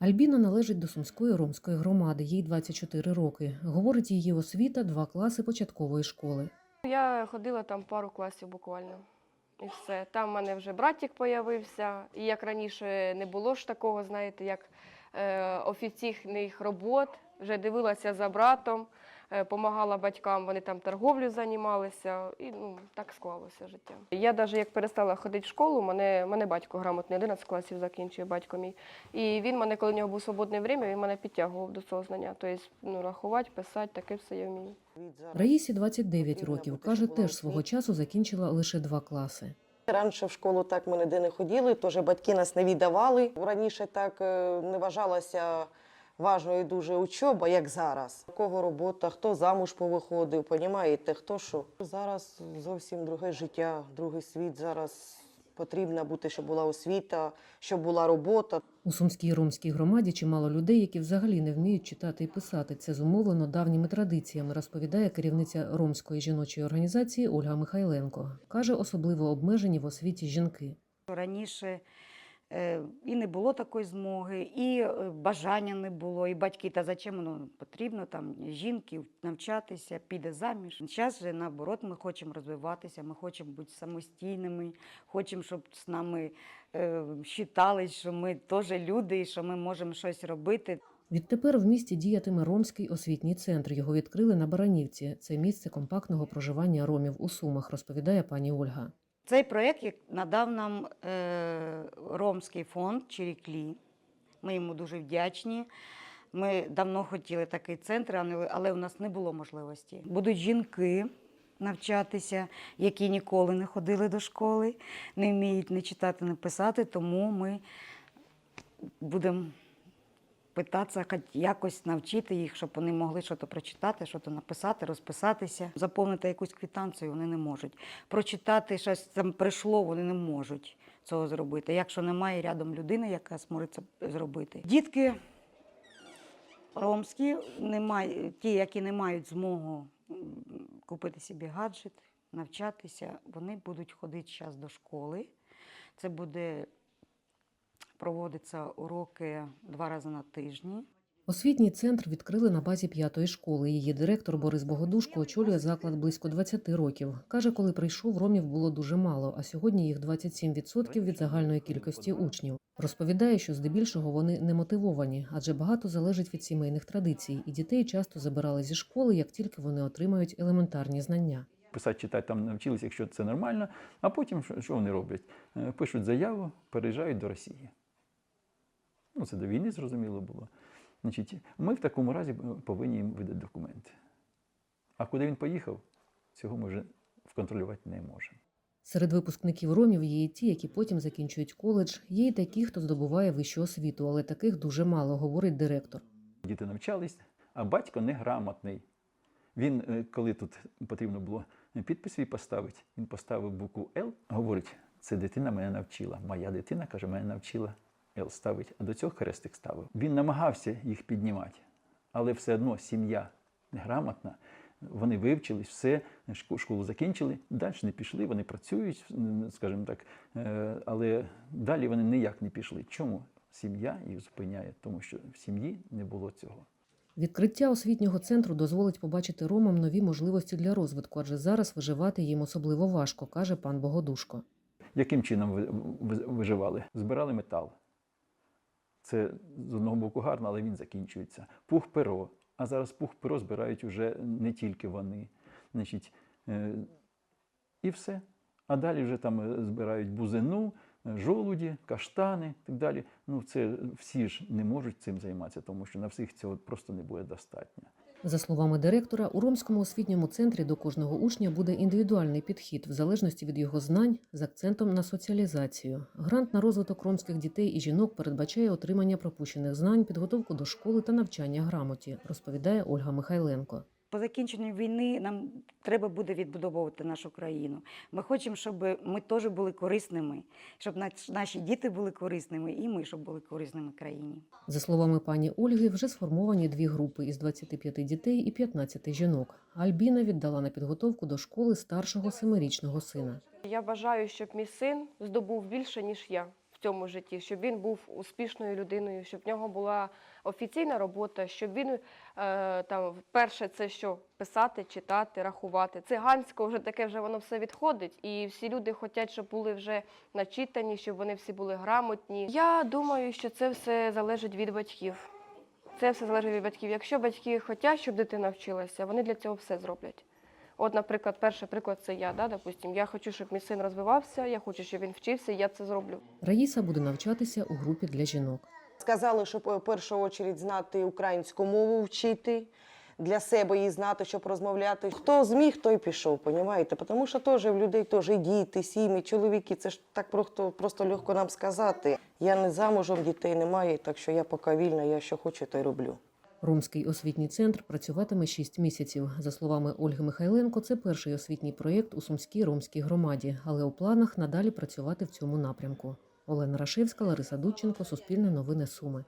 Альбіна належить до Сумської ромської громади, їй 24 роки. Говорить її освіта, два класи початкової школи. Я ходила там пару класів буквально. І все. Там в мене вже братик появився. І як раніше не було ж такого, знаєте, як е, офіційних робот. Вже дивилася за братом, допомагала батькам, вони там торговлю займалися. І ну, так склалося життя. Я навіть як перестала ходити в школу, мене, мене батько грамотний, 11 класів закінчує батько мій. І він мене, коли в нього був свободне время, він мене підтягував до цього знання. Тобто ну, рахувати, писати, таке все я вмію. Раїсі 29 років. Каже, теж свого часу закінчила лише два класи. Раніше в школу так ми ніде не ходили, теж батьки нас не віддавали. Раніше так е, не вважалася важною дуже учоба, як зараз. У Кого робота, хто замуж повиходив, понімаєте, хто що. Зараз зовсім друге життя, другий світ. Зараз потрібно бути, щоб була освіта, щоб була робота. У Сумській ромській громаді чимало людей, які взагалі не вміють читати і писати. Це зумовлено давніми традиціями, розповідає керівниця ромської жіночої організації Ольга Михайленко. Каже, особливо обмежені в освіті жінки. Раніше і не було такої змоги, і е, бажання не було, і батьки, та зачем воно потрібно там жінки навчатися, піде заміж. Зараз же наоборот, ми хочемо розвиватися, ми хочемо бути самостійними, хочемо, щоб з нами е, вважались, що ми теж люди, і що ми можемо щось робити. Відтепер в місті діятиме Ромський освітній центр. Його відкрили на Баранівці. Це місце компактного проживання ромів у Сумах, розповідає пані Ольга. Цей проєкт як надав нам е, фонд Чиріклі. Ми йому дуже вдячні. Ми давно хотіли такий центр, але у нас не було можливості. Будуть жінки навчатися, які ніколи не ходили до школи, не вміють не читати, не писати, тому ми будемо питатися, хоч якось навчити їх, щоб вони могли щось прочитати, щось написати, розписатися, заповнити якусь квитанцію вони не можуть. Прочитати щось там прийшло, вони не можуть цього зробити. Якщо немає рядом людини, яка зможе це зробити. Дітки ромські, немає, ті, які не мають змогу купити собі гаджет, навчатися, вони будуть ходити зараз до школи. Це буде проводиться уроки два рази на тижні. Освітній центр відкрили на базі п'ятої школи. Її директор Борис Богодушко очолює заклад близько 20 років. Каже, коли прийшов, ромів було дуже мало, а сьогодні їх 27% від загальної кількості учнів. Розповідає, що здебільшого вони не мотивовані, адже багато залежить від сімейних традицій, і дітей часто забирали зі школи, як тільки вони отримають елементарні знання. Писати, читати там навчилися, якщо це нормально, а потім що, що вони роблять? Е, Пишуть заяву, переїжджають до Росії. Ну, це до війни зрозуміло було. Значить, ми в такому разі повинні їм видати документи. А куди він поїхав, цього ми вже вконтролювати не можемо. Серед випускників ромів є і ті, які потім закінчують коледж. Є й такі, хто здобуває вищу освіту, але таких дуже мало, говорить директор. Діти навчались, а батько неграмотний. Він, е, коли тут потрібно було підпис свій поставити, він поставив букву Л, говорить, це дитина мене навчила. Моя дитина, каже, мене навчила Л ставить, а до цього хрестик ставив. Він намагався їх піднімати, але все одно сім'я неграмотна. Вони вивчились, все, школу закінчили, далі не пішли, вони працюють, скажімо так, е, але далі вони ніяк не пішли. Чому? Сім'я їх зупиняє, тому що в сім'ї не було цього. Відкриття освітнього центру дозволить побачити ромам нові можливості для розвитку, адже зараз виживати їм особливо важко, каже пан Богодушко. Яким чином ви- ви- виживали? Збирали метал. Це з одного боку гарно, але він закінчується. Пух перо. А зараз пух перо збирають уже не тільки вони. Значить, е, і все. А далі вже там е, збирають бузину, е, жолуді, каштани і так далі. Ну, це всі ж не можуть цим займатися, тому що на всіх цього просто не буде достатньо. За словами директора, у Ромському освітньому центрі до кожного учня буде індивідуальний підхід в залежності від його знань з акцентом на соціалізацію. Грант на розвиток ромських дітей і жінок передбачає отримання пропущених знань, підготовку до школи та навчання грамоті, розповідає Ольга Михайленко. По закінченню війни нам треба буде відбудовувати нашу країну. Ми хочемо, щоб ми теж були корисними, щоб наші діти були корисними, і ми щоб були корисними країні. За словами пані Ольги, вже сформовані дві групи із 25 дітей і 15 жінок. Альбіна віддала на підготовку до школи старшого семирічного сина. Я бажаю, щоб мій син здобув більше, ніж я цьому житті, щоб він був успішною людиною, щоб в нього була офіційна робота, щоб він е, там перше це що писати, читати, рахувати. Цигансько вже таке вже воно все відходить, і всі люди хочуть, щоб були вже начитані, щоб вони всі були грамотні. Я думаю, що це все залежить від батьків. Це все залежить від батьків. Якщо батьки хочуть, щоб дитина вчилася, вони для цього все зроблять. От, наприклад, перший приклад це я, да, допустим. Я хочу, щоб мій син розвивався, я хочу, щоб він вчився, і я це зроблю. Раїса буде навчатися у групі для жінок. Сказали, щоб в першу чергу знати українську мову вчити, для себе її знати, щоб розмовляти. Хто зміг, той пішов, понімаєте? Тому що теж в людей теж і діти, сім'ї, чоловіки. Це ж так просто, просто легко нам сказати. Я не замужем, дітей немає, так що я поки вільна, я що хочу, то й роблю. Ромський освітній центр працюватиме 6 місяців. За словами Ольги Михайленко, це перший освітній проєкт у Сумській ромській громаді, але у планах надалі працювати в цьому напрямку. Олена Рашевська, Лариса Дудченко, Суспільне новини Суми.